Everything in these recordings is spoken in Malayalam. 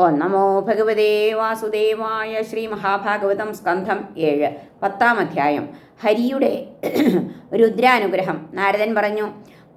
ഓം നമോ ഭഗവതേ വാസുദേവായ ശ്രീ മഹാഭാഗവതം സ്കന്ധം ഏഴ് പത്താം അധ്യായം. ഹരിയുടെ രുദ്രാനുഗ്രഹം. നാരദൻ പറഞ്ഞു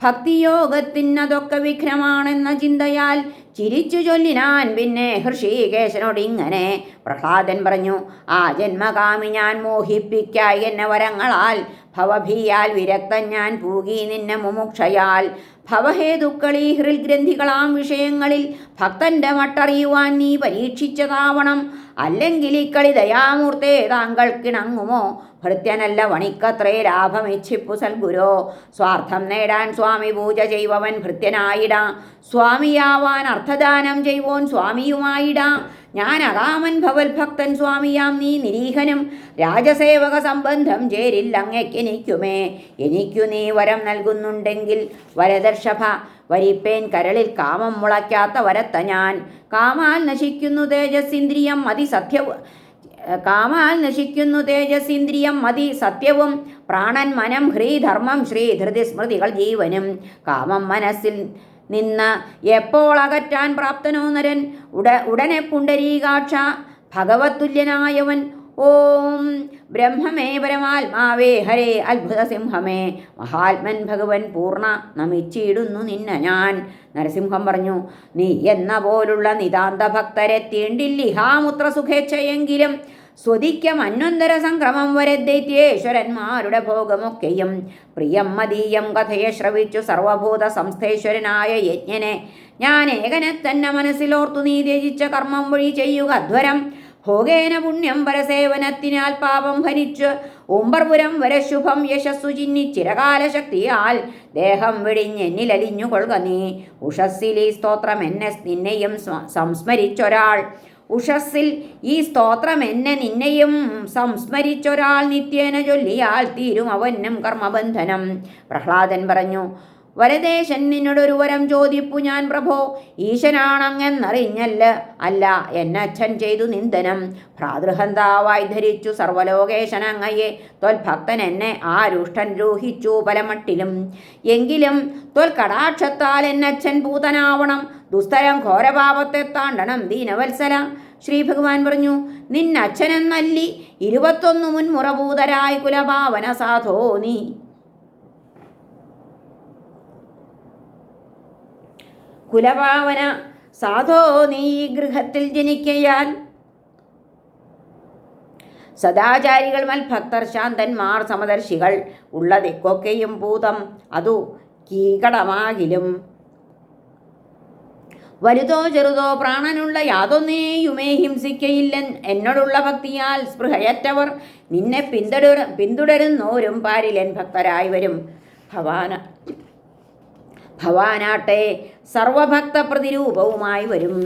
ഭക്തിയോഗത്തിനതൊക്കെ വിഘ്നമാണെന്ന ചിന്തയാൽ ചിരിച്ചു ചൊല്ലിനാൻ പിന്നെ ഹൃഷികേശനോട് ഇങ്ങനെ പ്രഹ്ലാദൻ പറഞ്ഞു ആ ജന്മകാമി ഞാൻ മോഹിപ്പിക്കായി എന്നെ വരങ്ങളാൽ ഭവഭീയാൽ വിരക്തൻ ഞാൻ പൂകി നിന്നെ മുമുക്ഷയാൽ. ഭവഹേതുക്കളീ ഹൃൽഗ്രന്ഥികളാം വിഷയങ്ങളിൽ ഭക്തന്റെ മട്ടറിയുവാൻ നീ പരീക്ഷിച്ചതാവണം. അല്ലെങ്കിൽ ഇക്കളി ദയാമൂർത്തേ താങ്കൾക്കിണങ്ങുമോ? ഭൃത്യനല്ല വണിക്കത്രേ ലാഭമിച്ഛിപ്പു സൽഗുരോ. സ്വാർത്ഥം നേടാൻ സ്വാമി പൂജ ചെയ്വവൻ ഭൃത്യനായിട. സ്വാമിയാവാൻ അർത്ഥദാനം ചെയ്വോൻ സ്വാമിയുമായിട. ഞാൻ അകാമൻ ഭവൽ ഭക്തൻ സ്വാമിയാം നീ നിരീഹനും. രാജസേവക സംബന്ധം ചേരില്ലങ്ങയ്ക്കെനിക്കുമേ എനിക്കു നീ വരം നൽകുന്നുണ്ടെങ്കിൽ വരദർഷഭ വരിപ്പേൻ കരളിൽ കാമം മുളയ്ക്കാത്ത വരത്ത ഞാൻ. കാമാൽ നശിക്കുന്നു തേജസ്സിന്ദ്രിയം മതി സത്യവും കാമാൽ നശിക്കുന്നു തേജസ്സിന്ദ്രിയം മതി സത്യവും. പ്രാണൻ മനം ഹ്രീധർമ്മം ശ്രീ ധൃതി സ്മൃതികൾ ജീവനും. കാമം മനസ്സിൽ നിന്ന് എപ്പോൾ അകറ്റാൻ പ്രാപ്തനോ നരൻ? ഉട ഉടനെ പുണ്ടരീകാക്ഷ ഭഗവത്തുല്യനായവൻ ഓം ബ്രഹ്മമേ പരമാത്മാവേ ഹരേ അത്ഭുത സിംഹമേ. മഹാത്മൻ ഭഗവൻ പൂർണ നമിച്ചിടുന്നു നിന്ന ഞാൻ. നരസിംഹം പറഞ്ഞു നീ എന്ന പോലുള്ള നിതാന്ത ഭക്തരെ തീണ്ടില്ലിഹാമുത്ര സുഖേച്ഛയെങ്കിലും സ്വദിക്കം അന്വന്തര സംക്രമം വരെ ദൈത്യേശ്വരന്മാരുടെ ഭോഗമൊക്കെയും. പ്രിയം മതീയം കഥയെ ശ്രവിച്ചു സർവഭൂത സംസ്ഥേശ്വരനായ യജ്ഞനെ. ഞാൻ ഏകനെ തന്നെ മനസ്സിലോർത്തു നീ ത്യജിച്ച കർമ്മം വഴി ചെയ്യുക അധ്വരം. ഭോഗേന പുണ്യം പരസേവനത്തിനാൽ പാപം ഭരിച്ച് ഉമ്പർപുരം വരെ ശുഭം യശസ്സു ചിന്നി ചിരകാല ശക്തിയാൽ ദേഹം വെടിഞ്ഞെന്നിലലിഞ്ഞു കൊള്ളുക നീ. ഉഷസ്സിൽ ഈ സ്തോത്രം എന്നെ നിന്നെയും സംസ്മരിച്ചൊരാൾ. ഉഷസ്സിൽ ഈ സ്തോത്രം എന്നെ നിന്നെയും സംസ്മരിച്ചൊരാൾ നിത്യേന ചൊല്ലിയാൽ തീരും അവനും കർമ്മബന്ധനം. പ്രഹ്ലാദൻ പറഞ്ഞു വരദേശൻ നിന്നോടൊരു വരം ചോദിപ്പു ഞാൻ പ്രഭോ. ഈശനാണങ്ങെന്നറിഞ്ഞല്ല. അല്ല എന്നച്ഛൻ ചെയ്തു നിന്ദനം. ഭ്രാതൃഹന്താവായി ധരിച്ചു സർവലോകേശനങ്ങയെ ത്വൽഭക്തൻ എന്നെ ആരുഷ്ടൻ രോഹിച്ചു പലമട്ടിലും. എങ്കിലും ത്വൽകടാക്ഷത്താൽ എന്നച്ഛൻ പൂതനാവണം ദുസ്തരം ഘോരഭാവത്തെ താണ്ടണം ദീനവത്സല. ശ്രീ ഭഗവാൻ പറഞ്ഞു നിന്നച്ഛനെന്നല്ലി ഇരുപത്തൊന്ന് മുൻമുറഭൂതരായി കുലഭാവന സാധോ നീ. കുലപാവന. സാധോ നീ ഈ ഗൃഹത്തിൽ ജനിക്കയാൽ സദാചാരികൾ മൽഭക്തർ ശാന്തന്മാർ സമദർശികൾ. ഉള്ളതിക്കൊക്കെയും ഭൂതം അതു കീകടമാകിലും. വലുതോ ചെറുതോ പ്രാണനുള്ള യാതൊന്നേയുമേ ഹിംസിക്കയില്ലൻ എന്നോടുള്ള ഭക്തിയാൽ സ്പൃഹയറ്റവർ നിന്നെ പിന്തുടര പിന്തുടരുന്നോരും പാരിലൻ ഭക്തരായി വരും ഭവാന ഭവാനാട്ടെ സർവഭക്ത പ്രതിരൂപവുമായി വരും.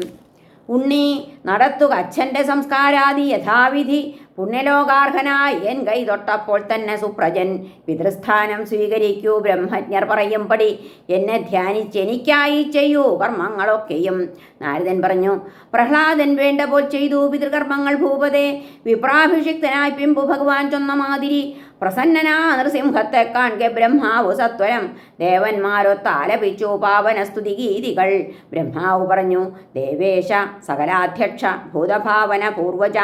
ഉണ്ണി നടത്തുക അച്ഛന്റെ സംസ്കാരാദി യഥാവിധി. പുണ്യലോകാർഹനായി എൻ കൈ തൊട്ടപ്പോൾ തന്നെ സുപ്രജൻ പിതൃസ്ഥാനം സ്വീകരിക്കൂ. ബ്രഹ്മജ്ഞർ പറയുംപടി എന്നെ ധ്യാനിച്ച് എനിക്കായി ചെയ്യൂ കർമ്മങ്ങളൊക്കെയും. നാരദൻ പറഞ്ഞു പ്രഹ്ലാദൻ വേണ്ട പോൽ ചെയ്തു. പിതൃകർമ്മങ്ങൾ ഭൂപതേ. വിപ്രാഭിഷിക്തനായി പിമ്പു ഭഗവാൻ ചൊന്ന മാതിരി. പ്രസന്നനാ നൃസിംഹത്തെ കാൺകെ ബ്രഹ്മാവു സത്വരം. ദേവന്മാരൊത്താലപിച്ചു പാവനസ്തുതി ഗീതികൾ. ബ്രഹ്മാവു പറഞ്ഞു ദേവേശ സകലാധ്യക്ഷ ഭൂതഭാവന പൂർവജ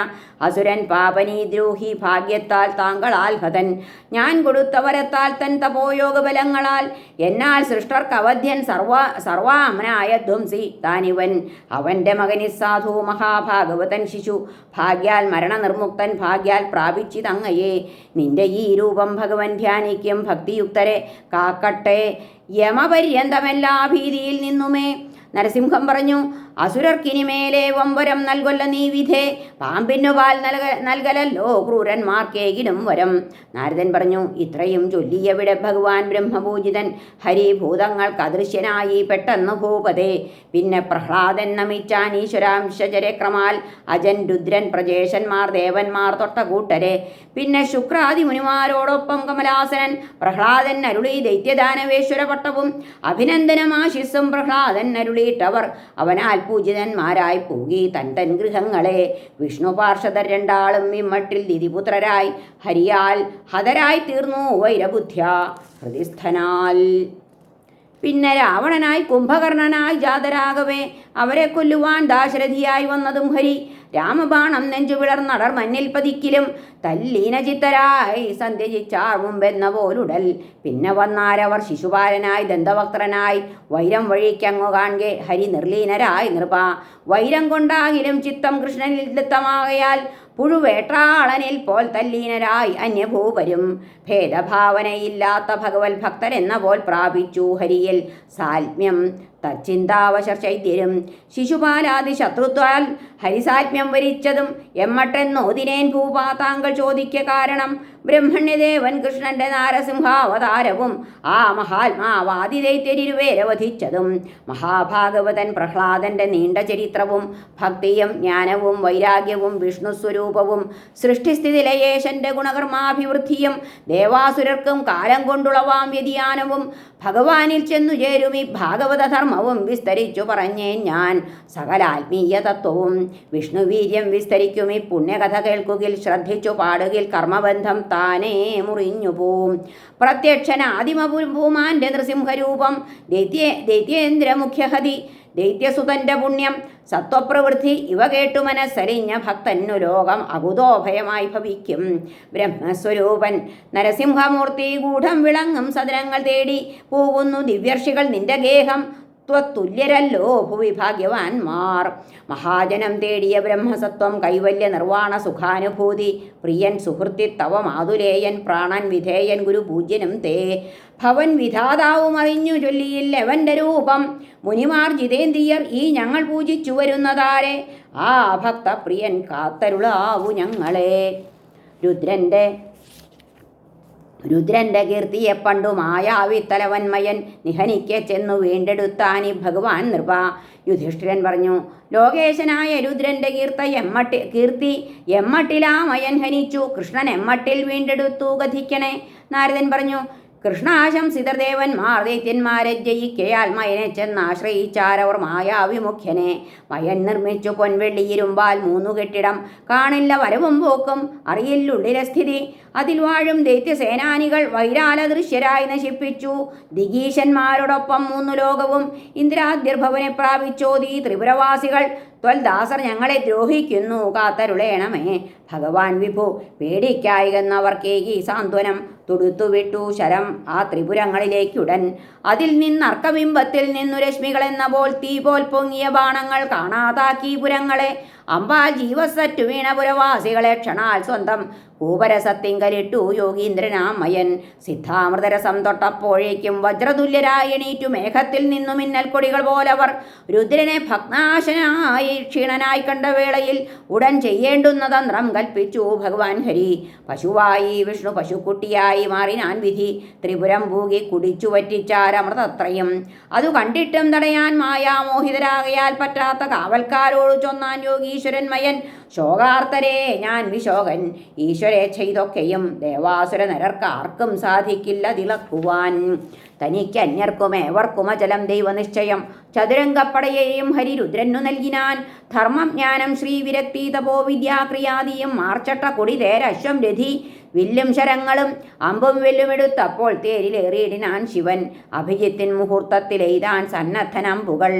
അസുരൻ പാപനീദ്രോഹി ഭാഗ്യത്താൽ താങ്കളാൽ ഹതൻ. ഞാൻ കൊടുത്ത വരത്താൽ തൻ തപോയോഗ ബലങ്ങളാൽ എന്നാൽ സൃഷ്ടർക്ക് അവധ്യൻ സർവ സർവാമനായ ധ്വംസി താനിവൻ. അവന്റെ മകനി സാധു മഹാഭാഗവതൻ ശിശു. ഭാഗ്യാൽ മരണനിർമുക്തൻ ഭാഗ്യാൽ പ്രാപിച്ചിതങ്ങയെ. നിന്റെ ഈ രൂപം ഭഗവൻ ധ്യാനിക്കും ഭക്തിയുക്തരെ. കാക്കട്ടെ യമപര്യന്തമെല്ലാ ഭീതിയിൽ നിന്നുമേ. നരസിംഹം പറഞ്ഞു അസുരർക്കിനിമേലെ വംവരം നൽകൊല്ല നീ വിധേ. പാമ്പിനു പാൽ നൽക നൽകലല്ലോ ക്രൂരന്മാർക്കേകിലും വരം. നാരദൻ പറഞ്ഞു ഇത്രയും ചൊല്ലിയവിടെ ഭഗവാൻ ബ്രഹ്മപൂജിതൻ. ഹരിഭൂതങ്ങൾക്ക് അദൃശ്യനായി പെട്ടെന്ന് ഭൂപതേ. പിന്നെ പ്രഹ്ലാദൻ നമിച്ചാൻ ഈശ്വരാംശചരക്രമാൽ അജൻ രുദ്രൻ പ്രജേഷന്മാർ ദേവന്മാർ തൊട്ടകൂട്ടരെ. പിന്നെ ശുക്രാദി മുനിമാരോടൊപ്പം കമലാസനൻ. പ്രഹ്ലാദൻ അരുളി ദൈത്യദാനവേശ്വര പട്ടവും അഭിനന്ദനമാശിസും പ്രഹ്ലാദൻ അരുളിയിട്ടവർ. അവനാൽ പൂജിതന്മാരായി പോകി തൻ തൻ ഗൃഹങ്ങളെ. വിഷ്ണു പാർഷദർ രണ്ടാളും ഇമ്മട്ടിൽ ദിതിപുത്രരായി ഹരിയാൽ ഹതരായി തീർന്നു വൈരബുദ്ധ്യ. ഹൃദിസ്ഥനാൽ. പിന്നെ രാവണനായി കുംഭകർണനായി ജാതരാകവേ അവരെ കൊല്ലുവാൻ ദാശരഥിയായി വന്നതും ഹരി. രാമബാണം നെഞ്ചു വിളർന്നടർ മഞ്ഞിൽ പതിക്കിലും തല്ലീന ചിത്തരായി സന്ധ്യജിച്ചാർ മുമ്പെന്ന പോലുടൽ. പിന്നെ വന്നാരവർ ശിശുപാലനായി ദന്തവക്രനായി വൈരം വഴിക്കങ്ങു കാണെ ഹരി നിർലീനരായി നൃപ വൈരം കൊണ്ടാകിലും ചിത്തം കൃഷ്ണനിൽ ദത്തമാകയാൽ പുഴുവേട്ടാളനിൽ പോൽ തല്ലീനരായി അന്യഭൂപരും. ഭേദഭാവനയില്ലാത്ത ഭഗവത് ഭക്തരെന്ന പോൽ പ്രാപിച്ചു ഹരിയിൽ. സാൽമ്യം തച്ചിന്താവശർ ചൈത്യരും. ശിശുപാലാദി ശത്രുത്വാൽ ഹരിസാത്മ്യം വരിച്ചതും എമ്മട്ടെന്നോതിനേൻ ഭൂപാ താങ്കൾ ചോദിക്ക കാരണം ബ്രഹ്മണ്യദേവൻ കൃഷ്ണന്റെ നാരസിംഹാവതാരവും ആ മഹാത്മാവാദിദൈത്യരിരുവേരെ വധിച്ചതും മഹാഭാഗവതൻ പ്രഹ്ലാദന്റെ നീണ്ട ചരിത്രവും ഭക്തിയും ജ്ഞാനവും വൈരാഗ്യവും വിഷ്ണു സ്വരൂപവും സൃഷ്ടിസ്ഥിതി ലയേശന്റെ ഗുണകർമാഭിവൃദ്ധിയും ദേവാസുരർക്കും കാലം കൊണ്ടുളവാം വ്യതിയാനവും ഭഗവാനിൽ ചെന്നു ചേരും ഈ ഭാഗവത ധർമ്മവും വിസ്തരിച്ചു പറഞ്ഞേ ഞാൻ. സകലാത്മീയ തത്വവും വിഷ്ണുവീര്യം വിസ്തരിക്കും ഈ പുണ്യകഥ കേൾക്കുകിൽ ശ്രദ്ധിച്ചു പാടുകിൽ കർമ്മബന്ധം താനേ മുറിഞ്ഞു പോവും. പ്രത്യക്ഷനാദിമഭൂമാന്റെ നൃസിംഹരൂപം ദൈത്യ ദൈത്യേന്ദ്ര ദൈത്യസുതന്റെ പുണ്യം സത്വപ്രവൃത്തി ഇവ കേട്ടു മനസ്സരിഞ്ഞ ഭക്തന്നു ലോകം അകുതോഭയമായി ഭവിക്കും. ബ്രഹ്മസ്വരൂപൻ നരസിംഹമൂർത്തി ഗൂഢം വിളങ്ങും സദനങ്ങൾ തേടി പോകുന്നു ദിവ്യർഷികൾ നിന്റെ ഗേഹം. ത്വത്തുല്യരല്ലോ ഭൂവിഭാഗ്യവാൻമാർ മഹാജനം തേടിയ ബ്രഹ്മസത്വം കൈവല്യ നിർവാണ സുഖാനുഭൂതി പ്രിയൻ സുഹൃത്തി തവ മാതുലേയൻ പ്രാണൻ വിധേയൻ ഗുരു പൂജ്യനും തേ. ഭവൻ വിധാതാവും അറിഞ്ഞു ചൊല്ലിയില്ല അവന്റെ രൂപം. മുനിമാർ ജിതേന്ദ്രിയർ ഈ ഞങ്ങൾ പൂജിച്ചു വരുന്നതാരെ? ആ ഭക്തപ്രിയൻ കാത്തരുളാവു ഞങ്ങളെ. രുദ്രന്റെ രുദ്രന്റെ കീർത്തിയെ പണ്ടു മായാവി തലവന്മയൻ നിഹനിക്കെ ചെന്നു വീണ്ടെടുത്താനി ഭഗവാൻ നൃപ യുധിഷ്ഠിരൻ പറഞ്ഞു ലോകേശനായ രുദ്രന്റെ കീർത്ത എമ്മട്ടി കീർത്തി എമ്മട്ടിലാമയൻ ഹനിച്ചു. കൃഷ്ണൻ എമ്മട്ടിൽ വീണ്ടെടുത്തു കഥിക്കണേ നാരദൻ പറഞ്ഞു കൃഷ്ണാശംസിതദേവന്മാർ ദൈത്യന്മാരെ ജയിക്കയാൽ മയനെ ചെന്നാശ്രയിച്ചാരവർ മായാവിമുഖ്യനെ. മയൻ നിർമ്മിച്ചു പൊൻവെള്ളിയിരുമ്പാൽ മൂന്നു കെട്ടിടം കാണില്ല വരവും പോക്കും. അറിയില്ലുള്ളിലെ സ്ഥിതി. അതിൽ വാഴും ദൈത്യസേനാനികൾ വൈരാലദൃശ്യരായി നശിപ്പിച്ചു. ദിഗീശന്മാരോടൊപ്പം മൂന്നു ലോകവും ഇന്ദ്രാദ്യർഭവനെ പ്രാപിച്ചോതി ത്രിപുരവാസികൾ. ത്വൽദാസർ ഞങ്ങളെ ദ്രോഹിക്കുന്നു. കാത്തരുളേണമേ. ഭഗവാൻ വിഭു പേടിക്കായികന്നവർക്കേകി സാന്ത്വനം തുടുത്തുവിട്ടു ശരം ആ ത്രിപുരങ്ങളിലേക്കുടൻ. അതിൽ നിന്നർക്കബിംബത്തിൽ നിന്നു രശ്മികളെന്ന പോൽ തീ പോൽ പൊങ്ങിയ ബാണങ്ങൾ കാണാതാക്കി പുരങ്ങളെ. അമ്പാൽ ജീവസറ്റു വീണപുരവാസികളെ ക്ഷണാൽ സ്വന്തം കൂപരസത്തിങ്കലിട്ടു യോഗീന്ദ്രനാമയൻ. സിദ്ധാമൃതരസം തൊട്ടപ്പോഴേക്കും വജ്രതുല്യരായണീറ്റു മേഘത്തിൽ നിന്നു മിന്നൽ കൊടികൾ പോലവർ രുദ്രനെ ഭഗ്നാശനായി ക്ഷീണനായി കണ്ട വേളയിൽ ഉടൻ ചെയ്യേണ്ടുന്ന തന്ത്രം കൽപ്പിച്ചു ഭഗവാൻ ഹരി. പശുവായി വിഷ്ണു പശുക്കുട്ടിയായി മാറി ഞാൻ വിധി. ത്രിപുരം പൂകി കുടിച്ചു പറ്റിച്ചാരമൃതത്രയും അതു കണ്ടിട്ടും തടയാൻ മായാമോഹിതരാകയാൽ പറ്റാത്ത കാവൽക്കാരോട് ചൊന്നാൻ യോഗീശ്വരൻ മയൻ. ശോകാർത്തരേ ഞാൻ വിശോകൻ. ഈശ്വരേച്ഛയിതൊക്കെയും ദേവാസുര നരർക്ക് ആർക്കും സാധിക്കില്ല തിളക്കുവാൻ. തനിക്ക് അന്യർക്കും ഏവർക്കും അചലം ദൈവനിശ്ചയം. ചതുരംഗപ്പടയെയും ഹരിരുദ്രനു നൽകിനാൻ. ധർമ്മം ശ്രീവിരക്തി തപോ വിദ്യാക്രിയാദിയും മാർച്ചട്ട കൊടി തേരശ്വം രഥി. വില്ലും ശരങ്ങളും അമ്പും വില്ലുമെടുത്തപ്പോൾ തേരിലേറിയിടിനാൻ ശിവൻ. അഭിജിത്തിൻ മുഹൂർത്തത്തിലെയ്താൻ സന്നദ്ധനമ്പുകൾ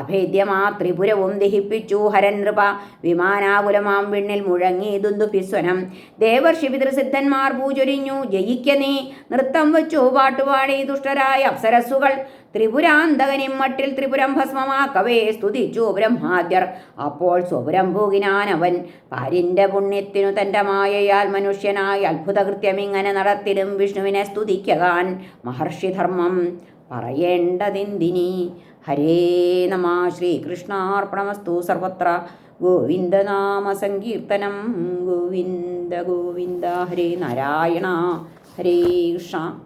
അഭേദ്യമാ ത്രിപുരവും ദഹിപ്പിച്ചു ഹരൻ നൃപ വിമാനാകുലമാം വിണ്ണിൽ മുഴങ്ങി ദുന്ദുഭിസ്വനം ദേവർഷി പിതൃസിദ്ധന്മാർ പൂചൊരിഞ്ഞു ജയിക്ക നീ നൃത്തം വച്ചു പാട്ടുപാടി ദുഷ്ടരായ അപ്സരസ്സുകൾ. ത്രിപുരാന്തകനിമ്മട്ടിൽ ത്രിപുരം ഭസ്മമാക്കവേ സ്തുതിച്ചു ബ്രഹ്മാദ്യർ. അപ്പോൾ സ്വപുരംഭൂകിനാനവൻ പാരിന്റെ പുണ്യത്തിനു തന്റെ മായയാൽ മനുഷ്യനായി അത്ഭുതകൃത്യമിങ്ങനെ നടത്തിലും വിഷ്ണുവിനെ സ്തുതിക്കതാൻ മഹർഷിധർമ്മം പറയേണ്ടതിന്തിനി. ഹരേ നമ. ശ്രീകൃഷ്ണാർപ്പണമസ്തു സർവത്ര. ഗോവിന്ദനാമ സങ്കീർത്തനം ഗോവിന്ദ ഗോവിന്ദ. ഹരേ നാരായണ. ഹരേ കൃഷ്ണ.